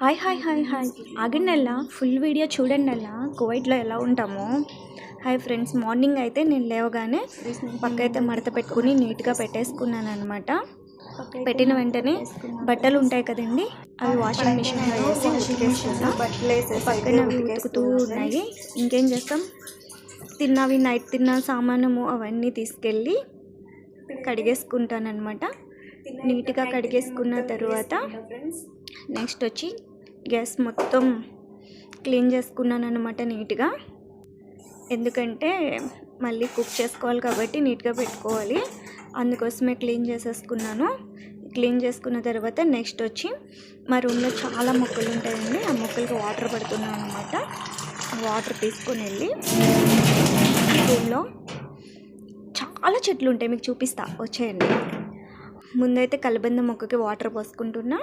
Hi hi hi hi. ఆగండి అలా full video చూడండి అలా కువైట్లో ఎలా ఉంటామో. Hi friends. మార్నింగ్ అయితే నేను లేవగానే పక్క అయితే మడత పెట్టుకుని నీట్గా పెట్టేసుకున్నాను అనమాట పెట్టిన వెంటనే బట్టలు ఉంటాయి కదండి అవి వాషింగ్ మిషన్లో వేసి ఉతికేసుకుంటాం పక్కన అవి ఉతుకుతూ ఉన్నాయి. ఇంకేం చేస్తాం? తిన్నవి నైట్ తిన్న సామానము అవన్నీ తీసుకెళ్ళి కడిగేసుకుంటానమాట నీట్గా కడిగేసుకున్న తర్వాత నెక్స్ట్ వచ్చి గ్యాస్ మొత్తం క్లీన్ చేసుకున్నాను అనమాట నీట్గా. ఎందుకంటే మళ్ళీ కుక్ చేసుకోవాలి కాబట్టి నీట్గా పెట్టుకోవాలి. అందుకోసమే క్లీన్ చేసేసుకున్నాను. క్లీన్ చేసుకున్న తర్వాత నెక్స్ట్ వచ్చి మా రూమ్లో చాలా మొక్కలు ఉంటాయండి. ఆ మొక్కలకి వాటర్ పడుతున్నాను అనమాట వాటర్ తీసుకొని వెళ్ళి రూమ్లో చాలా చెట్లు ఉంటాయి. మీకు చూపిస్తా. వచ్చేయండి. ముందైతే కలబంద మొక్కకి వాటర్ పోసుకుంటున్నా.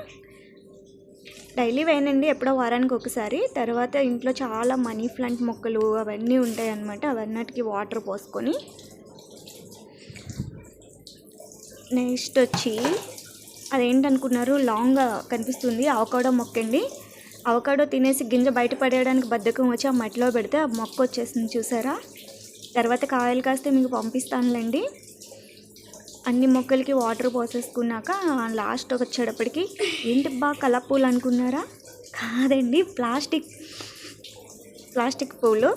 డైలీ వేయనండి ఎప్పుడో వారానికి ఒకసారి. తర్వాత ఇంట్లో చాలా మనీ ప్లాంట్ మొక్కలు అవన్నీ ఉంటాయి అన్నమాట అవన్నిటికి వాటర్ పోసుకొని నెక్స్ట్ వచ్చి అదేంటనుకున్నారు? లాంగ్గా కనిపిస్తుంది. అవకాడో మొక్క అండి అవకాడో తినేసి గింజ బయట పడేయడానికి బద్ధకం వచ్చి ఆ మట్టిలో పెడితే ఆ మొక్క వచ్చేసింది చూసారా? తర్వాత కాయలు కాస్తే మీకు పంపిస్తానులేండి. అన్ని మొక్కలకి వాటర్ పోసేసుకున్నాక లాస్ట్ వచ్చేటప్పటికి ఏంటి బాగా కలర్ పూలు అనుకున్నారా? కాదండి ప్లాస్టిక్. ప్లాస్టిక్ పూలు.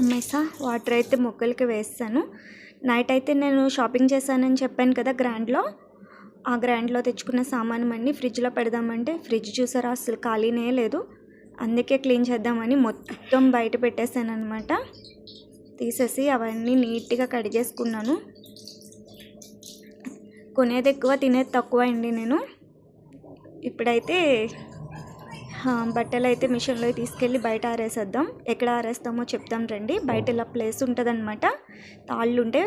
అమ్మేసా వాటర్ అయితే మొక్కలకి వేస్తాను. నైట్ అయితే నేను షాపింగ్ చేశానని చెప్పాను కదా గ్రాండ్లో. ఆ గ్రాండ్లో తెచ్చుకున్న సామాను అన్నీ ఫ్రిడ్జ్లో పెడదామంటే ఫ్రిడ్జ్ చూసారా? అసలు ఖాళీనే లేదు. అందుకే క్లీన్ చేద్దామని మొత్తం బయట పెట్టేశాను అనమాట తీసేసి అవన్నీ నీట్గా కడిగేసుకున్నాను. కొనేది ఎక్కువ తినేది తక్కువ అండి నేను. ఇప్పుడైతే బట్టలు అయితే మిషన్లో తీసుకెళ్ళి బయట ఆరేసేద్దాం. ఎక్కడ ఆరేస్తామో చెప్తాం రండి. బయట ఇలా ప్లేస్ ఉంటుందన్నమాట. తాళ్ళు ఉంటే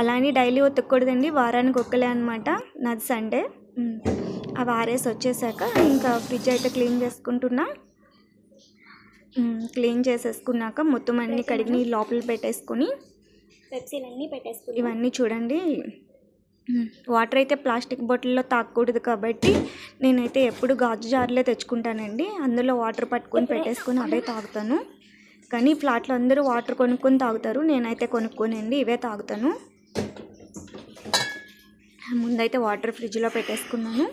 అలానే డైలీ ఉతకూడదండి. వారానికి ఒక్కలే అనమాట నాది సండే. అవి ఆరేసి వచ్చేసాక ఇంకా ఫ్రిడ్జ్ అయితే క్లీన్ చేసుకుంటున్నా. క్లీన్ చేసేసుకున్నాక మొత్తం అన్ని కడిగి లోపల పెట్టేసుకొని ఇవన్నీ చూడండి. వాటర్ అయితే ప్లాస్టిక్ బాటిల్లో తాగకూడదు కాబట్టి నేనైతే ఎప్పుడు గాజు జార్లే తెచ్చుకుంటానండి. అందులో వాటర్ పట్టుకొని పెట్టేసుకొని అవే తాగుతాను. కానీ ఫ్లాట్లో అందరూ వాటర్ కొనుక్కొని తాగుతారు. నేనైతే కొనుక్కోనండి ఇవే తాగుతాను. ముందైతే వాటర్ ఫ్రిడ్జ్లో పెట్టేసుకున్నాను.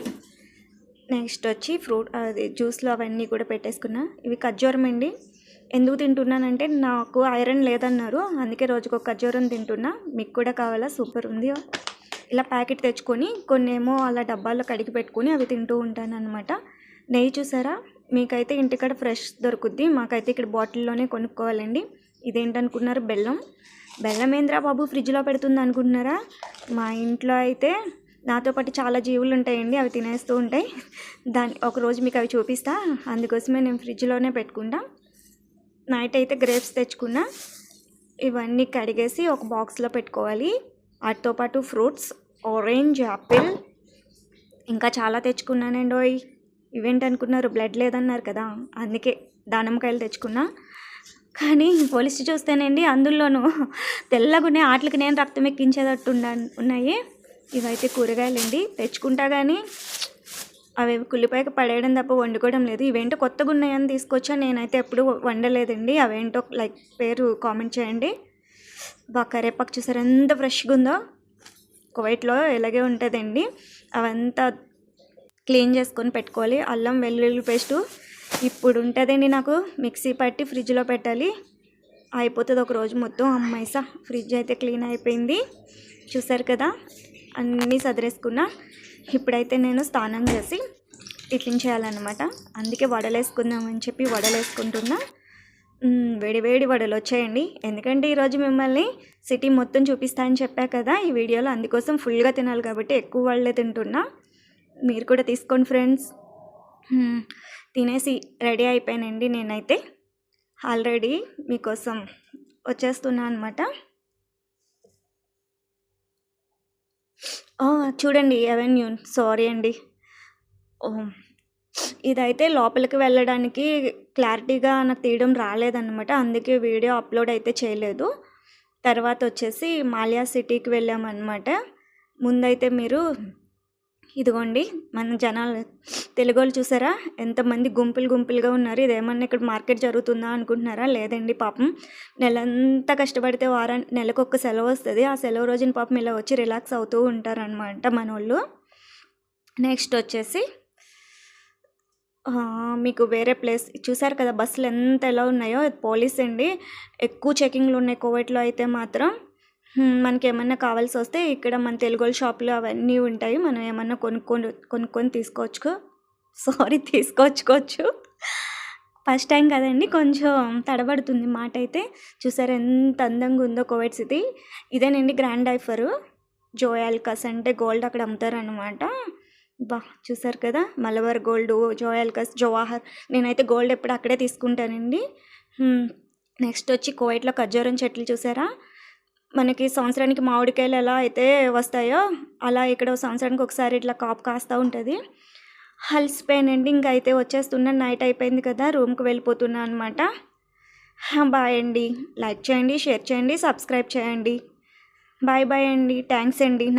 నెక్స్ట్ వచ్చి ఫ్రూట్ అది జ్యూస్లో అవన్నీ కూడా పెట్టేసుకున్నా. ఇవి ఖర్జూరం అండి. ఎందుకు తింటున్నానంటే నాకు ఐరన్ లేదన్నారు. అందుకే రోజుకు ఖర్జూరం తింటున్నా. మీకు కూడా కావాలా? సూపర్ ఉంది ఇలా ప్యాకెట్ తెచ్చుకొని కొన్ని ఏమో అలా డబ్బాల్లో కడిగి పెట్టుకొని అవి తింటూ ఉంటాను అనమాట నెయ్యి చూసారా? మీకైతే ఇంటికాడ ఫ్రెష్ దొరుకుద్ది. మాకైతే ఇక్కడ బాటిల్లోనే కొనుక్కోవాలండి. ఇదేంటనుకున్నారు? బెల్లం. బెల్లం ఏంద్రా బాబు? ఫ్రిడ్జ్లో పెడుతుంది అనుకుంటున్నారా మా ఇంట్లో అయితే నాతో పాటు చాలా జీవులు ఉంటాయండి. అవి తినేస్తూ ఉంటాయి. దాని ఒకరోజు మీకు అవి చూపిస్తా. అందుకోసమే నేను ఫ్రిడ్జ్లోనే పెట్టుకుంటా. నైట్ అయితే గ్రేప్స్ తెచ్చుకున్నా. ఇవన్నీ కడిగేసి ఒక బాక్స్లో పెట్టుకోవాలి. వాటితో పాటు ఫ్రూట్స్ ఆరెంజ్ యాపిల్ ఇంకా చాలా తెచ్చుకున్నానండి ఓయ్. ఇవేంటి అనుకున్నారు బ్లడ్ లేదన్నారు కదా. అందుకే దానిమ్మకాయలు తెచ్చుకున్నా. కానీ పోలీసు చూస్తేనండి అందులోనూ తెల్లగునే ఆటలకి నేను రక్తం ఎక్కించేటట్టు ఉన్నాయి. ఇవైతే కూరగాయలండి. తెచ్చుకుంటా కానీ అవి కుల్లిపాయకి పడేయడం తప్ప వండుకోవడం లేదు. ఇవేంటో కొత్తగా ఉన్నాయని తీసుకొచ్చా నేనైతే ఎప్పుడు వండలేదండి. అవేంటో లైక్ పేరు కామెంట్ చేయండి. బాగా కరేపాకు చూసారు? ఎంత ఫ్రెష్గా ఉందో. కువైట్లో ఇలాగే ఉంటుందండి. అవంతా క్లీన్ చేసుకొని పెట్టుకోవాలి. అల్లం వెల్లుల్లి పేస్టు ఇప్పుడు ఉంటుందండి నాకు. మిక్సీ పట్టి ఫ్రిడ్జ్లో పెట్టాలి. అయిపోతుంది ఒక రోజు మొత్తం. అమ్మాయిసా ఫ్రిడ్జ్ అయితే క్లీన్ అయిపోయింది. చూసారు కదా అన్నీ సదిరేసుకున్నా. ఇప్పుడైతే నేను స్నానం చేసి టిఫిన్ చేయాలన్నమాట. అందుకే వడలేసుకుందామని చెప్పి వడలేసుకుంటున్నా. వేడి వేడి వడలు వచ్చాయండి ఎందుకంటే ఈరోజు మిమ్మల్ని సిటీ మొత్తం చూపిస్తా అని చెప్పా కదా ఈ వీడియోలో అందుకోసం ఫుల్గా తినాలి కాబట్టి ఎక్కువ వాళ్ళే తింటున్నా. మీరు కూడా తీసుకోండి ఫ్రెండ్స్. తినేసి రెడీ అయిపోయానండి నేనైతే. ఆల్రెడీ మీకోసం వచ్చేస్తున్నా అనమాట చూడండి అవెన్యూ సారీ అండి. ఓ ఇదైతే లోపలికి వెళ్ళడానికి క్లారిటీగా నాకు తీయడం రాలేదన్నమాట. అందుకే వీడియో అప్లోడ్ అయితే చేయలేదు. తర్వాత వచ్చేసి మాలియా సిటీకి వెళ్ళామన్నమాట. ముందైతే మీరు ఇదిగోండి మన జనాలు తెలుగు వాళ్ళు చూసారా? ఎంతమంది గుంపులు గుంపులుగా ఉన్నారు. ఇదేమన్నా ఇక్కడ మార్కెట్ జరుగుతుందా అనుకుంటున్నారా? లేదండి పాపం. నెలంతా కష్టపడితే వారం నెలకు ఒక్క సెలవు వస్తుంది. ఆ సెలవు రోజున పాపం ఇలా వచ్చి రిలాక్స్ అవుతూ ఉంటారనమాట మన వాళ్ళు నెక్స్ట్ వచ్చేసి మీకు వేరే ప్లేస్ చూసారు కదా బస్సులు ఎంత ఎలా ఉన్నాయో? పోలీస్ అండి. ఎక్కువ చెకింగ్లు ఉన్నాయి కోవిడ్లో అయితే మాత్రం. మనకి ఏమన్నా కావాల్సి వస్తే ఇక్కడ మన తెలుగు వాళ్ళ అవన్నీ ఉంటాయి. మనం ఏమన్నా కొనుక్కొని కొనుక్కొని తీసుకోవచ్చు. సారీ తీసుకొచ్చుకోవచ్చు. ఫస్ట్ టైం కదండి కొంచెం తడబడుతుంది మాట అయితే. చూసారు ఎంత అందంగా ఉందో కోవిడ్ సిటీ ఇదేనండి గ్రాండ్ డైఫరు జోయాల్కస్ అంటే గోల్డ్ అక్కడ అమ్ముతారనమాట బా చూసారు కదా? మలబార్ గోల్డ్ జోయల్కస్ జవాహర్. నేనైతే గోల్డ్ ఎప్పుడు అక్కడే తీసుకుంటానండి. నెక్స్ట్ వచ్చి కోవైట్లో ఖర్జూరం చెట్లు చూసారా? మనకి సంవత్సరానికి మామిడికాయలు ఎలా అయితే వస్తాయో అలా ఇక్కడ సంవత్సరానికి ఒకసారి ఇట్లా కాపు కాస్తూ ఉంటుంది. హల్సిపోయానండి ఇంకా అయితే వచ్చేస్తున్న నైట్ అయిపోయింది కదా రూమ్కి వెళ్ళిపోతున్నా అనమాట బాయ్ అండి. లైక్ చేయండి షేర్ చేయండి సబ్స్క్రైబ్ చేయండి. బాయ్ బాయ్ అండి. థ్యాంక్స్ అండి.